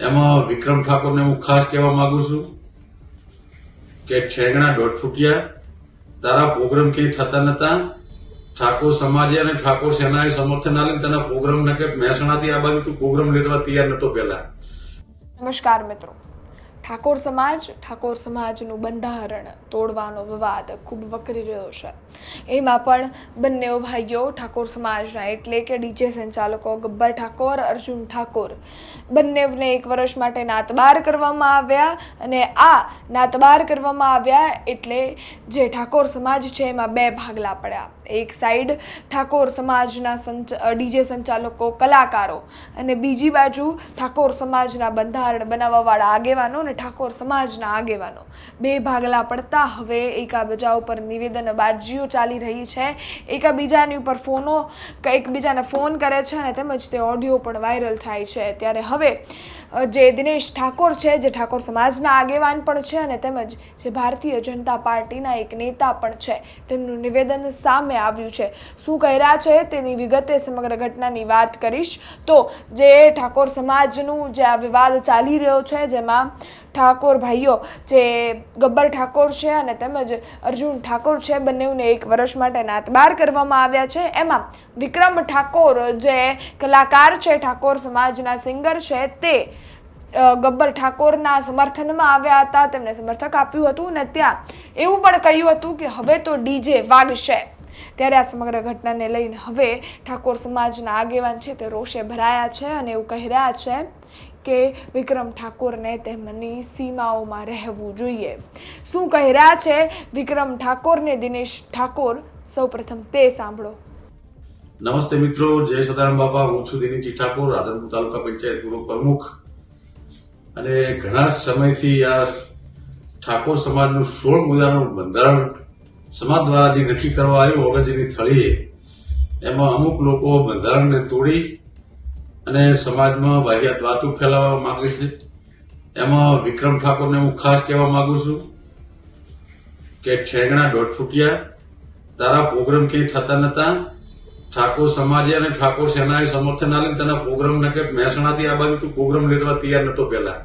એમાં વિક્રમ ઠાકોરને હું ખાસ કહેવા માંગુ છું કે ઠેંગણા દોઢ ફૂટ્યા, તારા પ્રોગ્રામ ક્યાંય થતા નતા, ઠાકોર સમાજે અને ઠાકોર સેનાએ સમર્થન આપ્યું તેના પ્રોગ્રામ ને કે મહેસાણાથી આ બાજુ તું પ્રોગ્રામ લેવા તૈયાર નતો પહેલા. નમસ્કાર મિત્રો. ઠાકોર સમાજ, ઠાકોર સમાજનું બંધારણ તોડવાનો વિવાદ ખૂબ વકરી રહ્યો છે. એમાં પણ બંને ભાઈઓ ઠાકોર સમાજના એટલે કે ડીજે સંચાલકો ગબ્બર ઠાકોર, અર્જુન ઠાકોર બંનેને એક વર્ષ માટે નાતબાર કરવામાં આવ્યા અને આ નાતબાર કરવામાં આવ્યા એટલે જે ઠાકોર સમાજ છે એમાં બે ભાગલા પડ્યા. એક સાઈડ ઠાકોર સમાજના ડીજે સંચાલકો, કલાકારો અને બીજી બાજુ ઠાકોર સમાજના બંધારણ બનાવવાવાળા આગેવાનો અને ઠાકોર સમાજના આગેવાનો. બે ભાગલા પડતા હવે એકાબીજા ઉપર નિવેદનબાજીઓ ચાલી રહી છે. એકાબીજાની ઉપર ફોનો એકબીજાને ફોન કરે છે અને તેમજ તે ઓડિયો પણ વાયરલ થાય છે. ત્યારે હવે જે દિનેશ ઠાકોર છે, જે ઠાકોર સમાજના આગેવાન પણ છે અને તેમજ જે ભારતીય જનતા પાર્ટીના એક નેતા પણ છે, તેમનું નિવેદન સામે આવ્યું છે. શું કર્યા છે? તેની વિગતે સમગ્ર ઘટનાની વાત કરીશ. તો જે ઠાકોર સમાજનું જે આ વિવાદ ચાલી રહ્યો છે, જેમાં ઠાકોર ભાઈઓ, જે ગબ્બર ઠાકોર છે અને તેમજ અર્જુન ઠાકોર છે, બંનેને એક વર્ષ માટે નાતબાર કરવામાં આવ્યા છે. એમાં વિક્રમ ઠાકોર જે કલાકાર છે, ઠાકોર સમાજના સિંગર છે, તે ગબ્બર ઠાકોરના સમર્થનમાં આવ્યા હતા. તેમને સમર્થક આપ્યું હતું અને ત્યાં એવું પણ કહ્યું હતું કે હવે તો ડીજે વાગશે. ત્યારે આ સમગ્ર ઘટનાને લઈને હવે ઠાકોર સમાજના આગેવાન છે તે રોષે ભરાયા છે અને એવું કહી રહ્યા છે કે વિક્રમ ઠાકોરને તેમની સીમાઓમાં રહેવું જોઈએ. શું કહી રહ્યા છે વિક્રમ ઠાકોરને? દિનેશ ઠાકોર, સૌપ્રથમ તે સાંભળો. નમસ્તે મિત્રો, જય સદારામ બાપા. હું છું દિનેશજી ઠાકોર, રાધનપુર તાલુકા પંચાયત પૂર્વ પ્રમુખ. અને ઘણા સમયથી આ ઠાકોર સમાજનું સોળ મુદ્દાનું બંધારણ સમાજ દ્વારા જે નક્કી કરવા આવ્યું ઓગસ્ટની થળીએ એમાં અમુક લોકો બંધારણને તોડી અને સમાજમાં વાહિયાત વાતો ફેલાવવા માંગે છે. એમાં વિક્રમ ઠાકોરને હું ખાસ કહેવા માંગુ છું કે ઠેંગણા દોઢ ફૂટિયા, તારા પ્રોગ્રામ ક્યાંય થતા નતા? ઠાકોર સમાજે અને ઠાકોર સેનાએ સમર્થન આપીને તેના પ્રોગ્રામ ને કે મહેસાણાથી આ બાજુ તું પ્રોગ્રામ લેવા તૈયાર નતો પહેલા.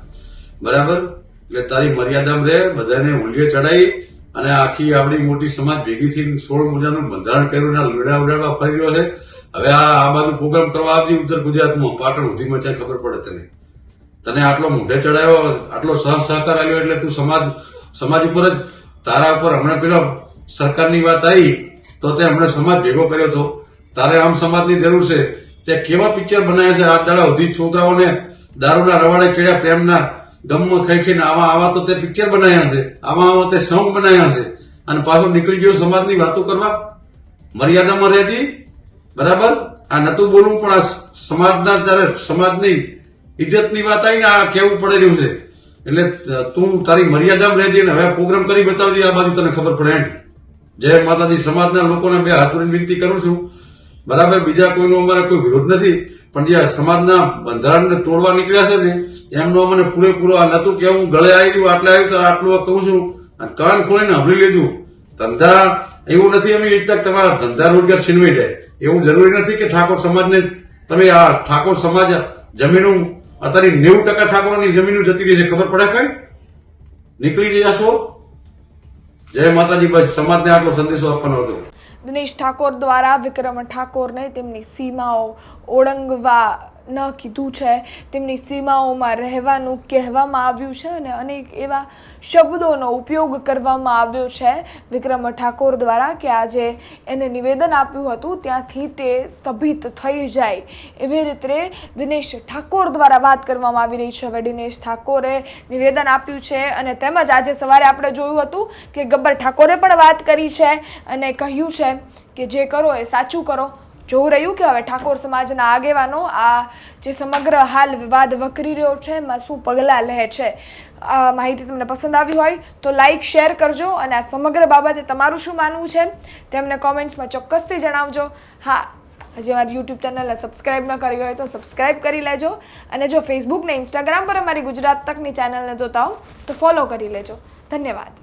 બરાબર? એટલે તારી મર્યાદામાં રહે, બધાને ઉલ્લે ચડાઈ અને આખી આવડી મોટી સમાજ ભેગી થઈને સોળ મુજાનું બંધારણ કર્યું અને લડા ઉડાડવા ફરી રહ્યો છે. હવે આ આ બાજુ પ્રોગ્રામ કરવા આવજે ઉત્તર ગુજરાતમાં. પાટણ સુધીમાં ચાય ખબર પડે તને. તને આટલો મોઢે ચડાયો, આટલો સહ સહકાર આવ્યો એટલે તું સમાજ સમાજ ઉપર જ, તારા ઉપર હમણાં પેલા સરકારની વાત આવી, તો તે હમણાં સમાજ ભેગો કર્યો હતો તારે આમ સમાજની જરૂર છે. તે કેવા પિક્ચર બનાવ્યા છે? આ દાડા સુધી છોકરાઓને દારૂના રવાડે ચડ્યા પ્રેમના ગમમાં ખાઈ ખાઈને આવા આવા તો તે પિક્ચર બનાવ્યા છે. આવા આવા તે સોંગ બનાવ્યા છે. અને પાછો નીકળી ગયો સમાજની વાતો કરવા. મર્યાદામાં રહેજી. બરાબર? આ નતું બોલવું, પણ આ સમાજના ત્યારે સમાજની ઇજ્જતની વાત આવીને આ કેવું પડે રહ્યું છે. એટલે તું તારી મર્યાદામાં રહેજે ને હવે પ્રોગ્રામ કરી બતાવજે. આ બાજુ તને ખબર પડે એમ. જય માતાજી. સમાજના લોકોને બે હાથ વિનંતી કરું છું. બરાબર, બીજા કોઈનો અમારે કોઈ વિરોધ નથી. પણ જે સમાજના બંધારણને તોડવા નીકળ્યા છે ને, એમનો અમને પૂરેપૂરો આ નતું કે હું ગળે આવી ગયું, આટલે આવ્યું ત્યારે આટલું કહું છું. કાન ખોલીને સાંભળી લીધું. ધંધા એવું નથી ઈચ્છતા કે તમારા ધંધા રોજગાર છીનવી જાય. એવું જરૂરી નથી કે ઠાકોર સમાજને તમે આ ઠાકોર સમાજ જમીનો, અત્યારે નેવું ટકા ઠાકોરની જમીનો જતી રહી છે. ખબર પડે કઈ? નીકળી જશો જય માતાજી, બસ સમાજને આટલો સંદેશો આપવાનો હતો. દિનેશ ઠાકોર દ્વારા વિક્રમ ઠાકોરને તેમની સીમાઓ ઓળંગવા ન કીધું છે. તેમની સીમાઓમાં રહેવાનું કહેવામાં આવ્યું છે અને અનેક એવા શબ્દોનો ઉપયોગ કરવામાં આવ્યો છે. વિક્રમ ઠાકોર દ્વારા કે આજે એને નિવેદન આપ્યું હતું, ત્યાંથી તે સ્થભિત થઈ જાય. એવી રીતે દિનેશ ઠાકોર દ્વારા વાત કરવામાં આવી રહી છે. હવે દિનેશ ઠાકોરે નિવેદન આપ્યું છે અને તેમજ આજે સવારે આપણે જોયું હતું કે ગબ્બર ઠાકોરે પણ વાત કરી છે અને કહ્યું છે કે જે કરો એ સાચું કરો. જોવું રહ્યું કે હવે ઠાકોર સમાજના આગેવાનો આ જે સમગ્ર હાલ વિવાદ વકરી રહ્યો છે, એમાં શું પગલાં લે છે? આ માહિતી તમને પસંદ આવી હોય તો લાઈક શેર કરજો અને આ સમગ્ર બાબતે તમારું શું માનવું છે? તેમને કોમેન્ટ્સમાં ચોક્કસથી જણાવજો. હા, હજી અમારી યુટ્યુબ ચેનલને સબસ્ક્રાઇબ ન કરી હોય તો સબસ્ક્રાઇબ કરી લેજો અને જો ફેસબુક ને ઇન્સ્ટાગ્રામ પર અમારી ગુજરાત તકની ચેનલને જોતા હો તો ફોલો કરી લેજો. ધન્યવાદ.